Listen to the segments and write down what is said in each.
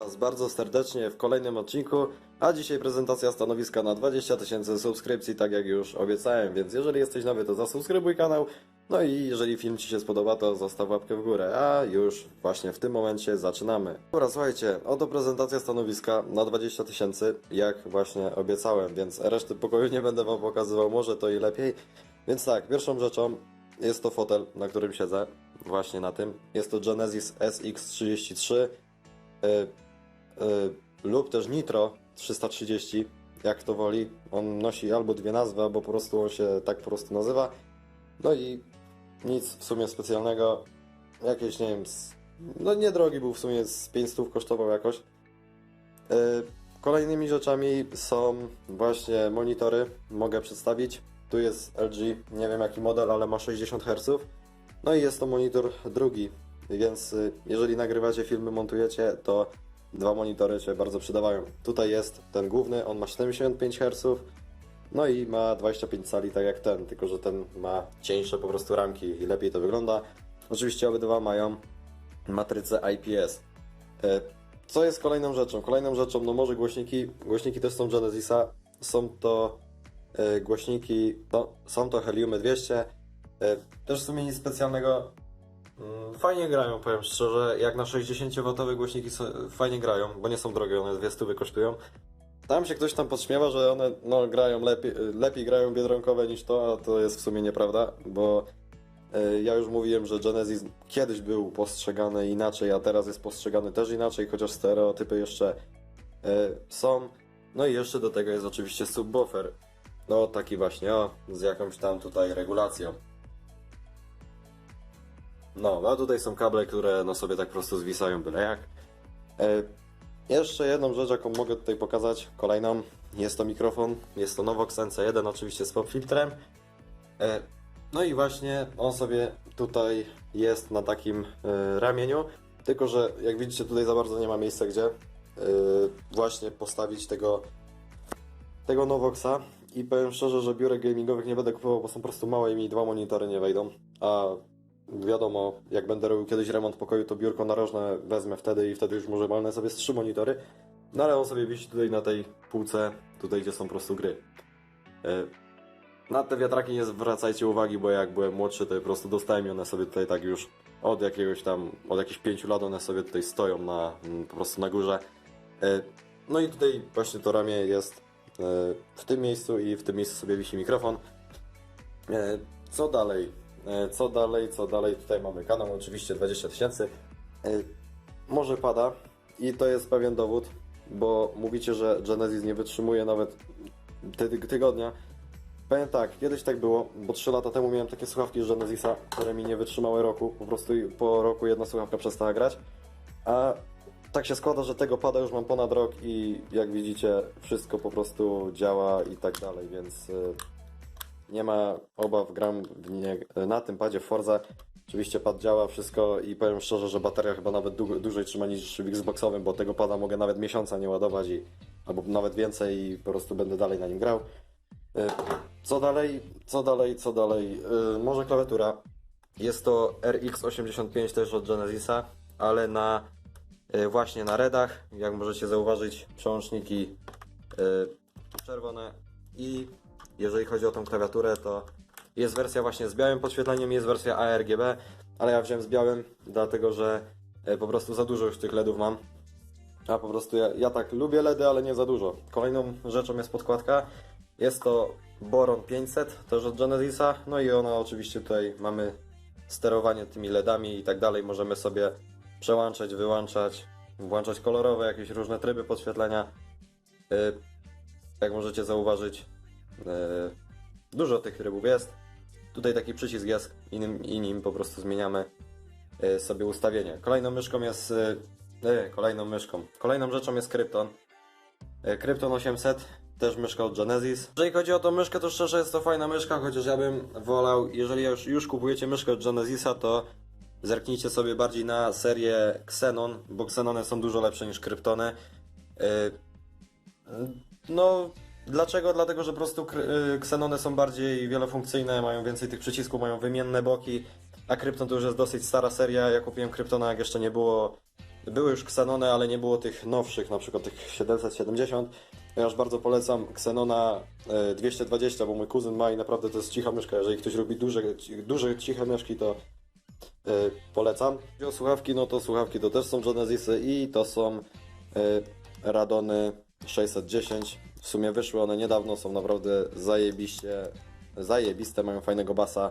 Was bardzo serdecznie w kolejnym odcinku, a dzisiaj prezentacja stanowiska na 20 tysięcy subskrypcji, tak jak już obiecałem, więc jeżeli jesteś nowy, to zasubskrybuj kanał, no i jeżeli film Ci się spodoba, to zostaw łapkę w górę, a już właśnie w tym momencie zaczynamy. Dobra, słuchajcie, oto prezentacja stanowiska na 20 tysięcy, jak właśnie obiecałem, więc reszty pokoju nie będę Wam pokazywał, może to i lepiej. Więc tak, pierwszą rzeczą jest to fotel, na którym siedzę, właśnie na tym. Jest to Genesis SX33, y, y, lub też Nitro 330, jak to woli. On nosi albo dwie nazwy, albo po prostu on się tak po prostu nazywa. No i nic w sumie specjalnego. Jakieś, nie wiem, z, no niedrogi był w sumie, z 500 kosztował jakoś. Y, Kolejnymi rzeczami są właśnie monitory, mogę przedstawić. Tu jest LG, nie wiem jaki model, ale ma 60 Hz. No i jest to monitor drugi, więc y, jeżeli nagrywacie filmy, montujecie, to dwa monitory się bardzo przydawają. Tutaj jest ten główny, on ma 75 Hz, no i ma 25 cali, tak jak ten, tylko że ten ma cieńsze po prostu ramki i lepiej to wygląda. Oczywiście obydwa mają matrycę IPS. E, Co jest kolejną rzeczą? Kolejną rzeczą, no może głośniki, głośniki też są Genesisa, są to głośniki, no, są to Heliumy 200, e, też w sumie nic specjalnego, Mm, Fajnie grają, powiem szczerze. Jak na 60W głośniki fajnie grają, bo nie są drogie, one dwie stówy kosztują. Tam się ktoś tam podśmiewa, że one no, grają lepiej, lepiej grają biedronkowe niż to, a to jest w sumie nieprawda, bo e, ja już mówiłem, że Genesis kiedyś był postrzegany inaczej, a teraz jest postrzegany też inaczej, chociaż stereotypy jeszcze e, są. No i jeszcze do tego jest oczywiście subwoofer. No taki właśnie, o, z jakąś tam tutaj regulacją. No, a tutaj są kable, które no sobie tak po prostu zwisają byle jak. E, jeszcze jedną rzecz, jaką mogę tutaj pokazać, kolejną, jest to mikrofon, jest to Novox NC1 oczywiście z pop filtrem. E, no i właśnie on sobie tutaj jest na takim e, ramieniu, tylko że jak widzicie tutaj za bardzo nie ma miejsca gdzie e, właśnie postawić tego tego Novoxa i powiem szczerze, że biurek gamingowych nie będę kupował, bo są po prostu małe i mi dwa monitory nie wejdą, a wiadomo, jak będę robił kiedyś remont pokoju, to biurko narożne wezmę wtedy i wtedy już może walnę sobie z trzy monitory, no ale on sobie wisi tutaj na tej półce, tutaj gdzie są po prostu gry. E, Na te wiatraki nie zwracajcie uwagi, bo jak byłem młodszy, to po prostu dostałem i one sobie tutaj tak już od jakiegoś tam, od jakichś pięciu lat one sobie tutaj stoją na, po prostu na górze. E, No i tutaj właśnie to ramię jest w tym miejscu i w tym miejscu sobie wisi mikrofon. E, Co dalej? E, Co dalej? Co dalej? Tutaj mamy kanał, oczywiście 20 tysięcy. E, Może pada i to jest pewien dowód, bo mówicie, że Genesis nie wytrzymuje nawet ty tygodnia. Powiem tak, kiedyś tak było, bo 3 lata temu miałem takie słuchawki z Genesisa, które mi nie wytrzymały roku. Po prostu po roku jedna słuchawka przestała grać. A tak się składa, że tego pada już mam ponad rok i jak widzicie, wszystko po prostu działa i tak dalej, więc y, nie ma obaw, gram nie, na tym padzie w Forza. Oczywiście pad działa, wszystko i powiem szczerze, że bateria chyba nawet dłu- dłużej trzyma niż w Xboxowym, bo tego pada mogę nawet miesiąca nie ładować i albo nawet więcej i po prostu będę dalej na nim grał. Y, Co dalej, co dalej, co dalej? Y, Może klawiatura. Jest to RX85 też od Genesisa, ale na właśnie na redach, jak możecie zauważyć, przełączniki y, czerwone i jeżeli chodzi o tą klawiaturę, to jest wersja właśnie z białym podświetleniem, jest wersja ARGB, ale ja wziąłem z białym, dlatego że y, po prostu za dużo już tych LEDów mam. A po prostu ja, ja tak lubię LEDy, ale nie za dużo. Kolejną rzeczą jest podkładka. Jest to Boron 500, też od Genesisa. No i ona oczywiście tutaj mamy sterowanie tymi LEDami i tak dalej. Możemy sobie przełączać, wyłączać, włączać kolorowe, jakieś różne tryby podświetlenia. Yy, jak możecie zauważyć, yy, dużo tych trybów jest. Tutaj taki przycisk jest i nim, i nim po prostu zmieniamy yy, sobie ustawienie. Kolejną myszką jest. Kolejną myszką. Kolejną rzeczą jest Krypton. Krypton 800, też myszka od Genesis. Jeżeli chodzi o tą myszkę, to szczerze jest to fajna myszka, chociaż ja bym wolał, jeżeli już, już kupujecie myszkę od Genesisa, to zerknijcie sobie bardziej na serię Xenon, bo Xenony są dużo lepsze niż Kryptony. Yy, no, Dlaczego? Dlatego, że po prostu y, Xenony są bardziej wielofunkcyjne, mają więcej tych przycisków, mają wymienne boki, a Krypton to już jest dosyć stara seria. Ja kupiłem Kryptona, jak jeszcze nie było. Były już Xenony, ale nie było tych nowszych, na przykład tych 770. Ja aż bardzo polecam Xenona y, 220, bo mój kuzyn ma i naprawdę to jest cicha myszka. Jeżeli ktoś lubi duże, duże ciche myszki, to y, polecam. Jeśli o słuchawki, no to słuchawki to też są Genesisy i to są y, Radony 610. W sumie wyszły one niedawno, są naprawdę zajebiście, zajebiste, mają fajnego basa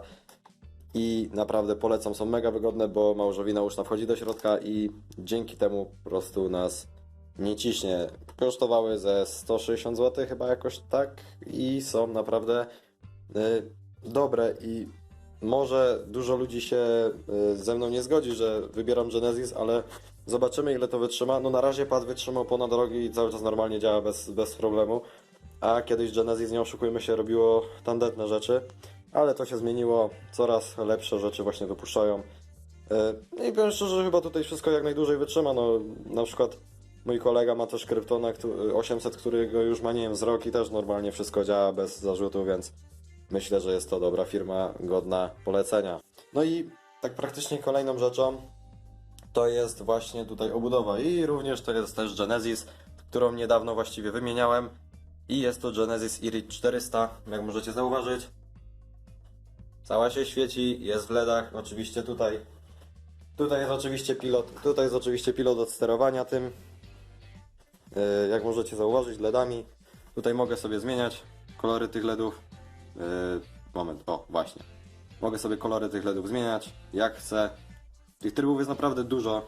i naprawdę polecam, są mega wygodne, bo małżowina uszna wchodzi do środka i dzięki temu po prostu nas nie ciśnie. Kosztowały ze 160 zł chyba jakoś tak i są naprawdę y, dobre i może dużo ludzi się y, ze mną nie zgodzi, że wybieram Genesis, ale zobaczymy ile to wytrzyma. No na razie pad wytrzymał ponad rok i cały czas normalnie działa bez, bez problemu. A kiedyś Genesis, nie oszukujmy się, robiło tandetne rzeczy, ale to się zmieniło. Coraz lepsze rzeczy właśnie wypuszczają. Y, I powiem szczerze, że chyba tutaj wszystko jak najdłużej wytrzyma. No, na przykład mój kolega ma też Kryptona któ- 800, którego już ma, nie wiem, z rok i też normalnie wszystko działa bez zarzutu, więc myślę, że jest to dobra firma, godna polecenia. No i tak praktycznie kolejną rzeczą to jest właśnie tutaj obudowa i również to jest też Genesis, którą niedawno właściwie wymieniałem i jest to Genesis Iris 400, jak możecie zauważyć. Cała się świeci, jest w LEDach, oczywiście tutaj tutaj jest oczywiście pilot, tutaj jest oczywiście pilot od sterowania tym. Yy, jak możecie zauważyć LEDami. Tutaj mogę sobie zmieniać kolory tych LEDów. Yy, moment, o właśnie. Mogę sobie kolory tych LEDów zmieniać jak chcę. Tych trybów jest naprawdę dużo.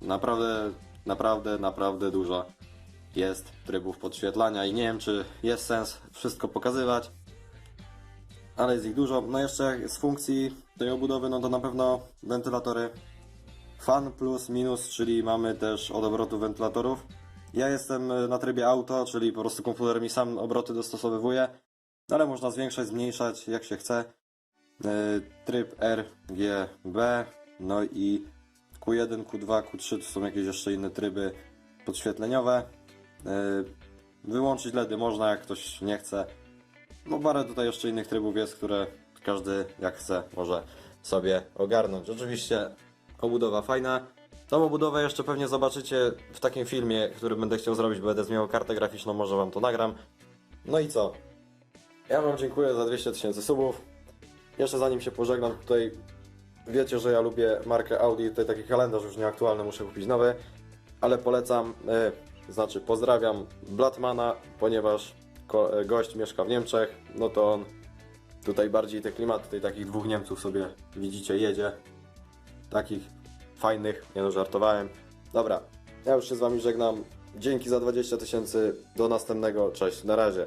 Naprawdę, naprawdę, naprawdę dużo jest trybów podświetlania i nie wiem, czy jest sens wszystko pokazywać, ale jest ich dużo. No jeszcze z funkcji tej obudowy, no to na pewno wentylatory fan plus minus, czyli mamy też od obrotu wentylatorów. Ja jestem na trybie auto, czyli po prostu komputer mi sam obroty dostosowywuje, ale można zwiększać, zmniejszać jak się chce. E, Tryb RGB, no i Q1, Q2, Q3 to są jakieś jeszcze inne tryby podświetleniowe. E, Wyłączyć LEDy można, jak ktoś nie chce. No parę tutaj jeszcze innych trybów jest, które każdy jak chce może sobie ogarnąć. Oczywiście obudowa fajna. Tą obudowę jeszcze pewnie zobaczycie w takim filmie, który będę chciał zrobić, bo będę miał kartę graficzną, może wam to nagram. No i co? Ja wam dziękuję za 200 tysięcy subów. Jeszcze zanim się pożegnam, tutaj wiecie, że ja lubię markę Audi, tutaj taki kalendarz już nieaktualny, muszę kupić nowy, ale polecam, e, znaczy pozdrawiam Blatmana, ponieważ e, gość mieszka w Niemczech, no to on tutaj bardziej te klimaty, tutaj takich dwóch Niemców sobie widzicie jedzie, takich fajnych, nie no żartowałem. Dobra, ja już się z wami żegnam, dzięki za 20 tysięcy, do następnego, cześć, na razie.